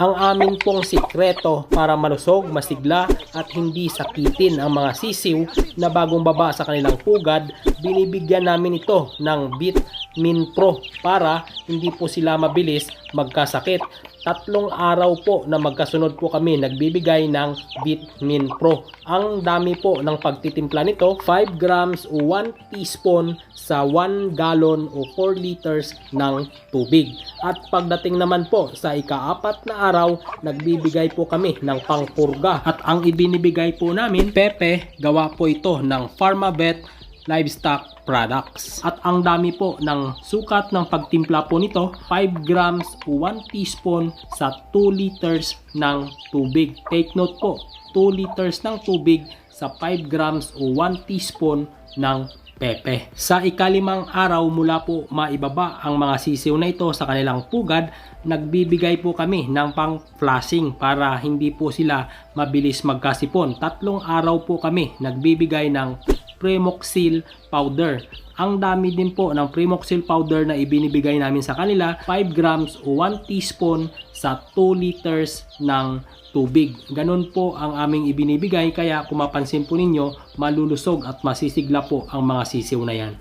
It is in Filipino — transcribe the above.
Ang amin pong sikreto para malusog, masigla at hindi sakitin ang mga sisiw na bagong baba sa kanilang pugad, binibigyan namin ito ng Bit Min Pro para hindi po sila mabilis magkasakit. Tatlong araw po na magkasunod po kami nagbibigay ng Bitmin Pro. Ang dami po ng pagtitimpla nito, 5 grams o 1 teaspoon sa 1 gallon o 4 liters ng tubig. At pagdating naman po sa ikaapat na araw, nagbibigay po kami ng pangpurga. At ang ibinibigay po namin, pepe, gawa po ito ng Pharmavet livestock products. At ang dami po ng sukat ng pagtimpla po nito, 5 grams o 1 teaspoon sa 2 liters ng tubig. Take note po, 2 liters ng tubig sa 5 grams o 1 teaspoon ng pepe. Sa ikalimang araw mula po maibaba ang mga sisiw na ito sa kanilang pugad, nagbibigay po kami ng pang flushing para hindi po sila mabilis magkasipon. Tatlong araw po kami nagbibigay ng Premoxil powder. Ang dami din po ng Premoxil powder na ibinibigay namin sa kanila, 5 grams o 1 teaspoon sa 2 liters ng tubig. Ganun po ang aming ibinibigay kaya kung mapansin po ninyo, malulusog at masisigla po ang mga sisiw na yan.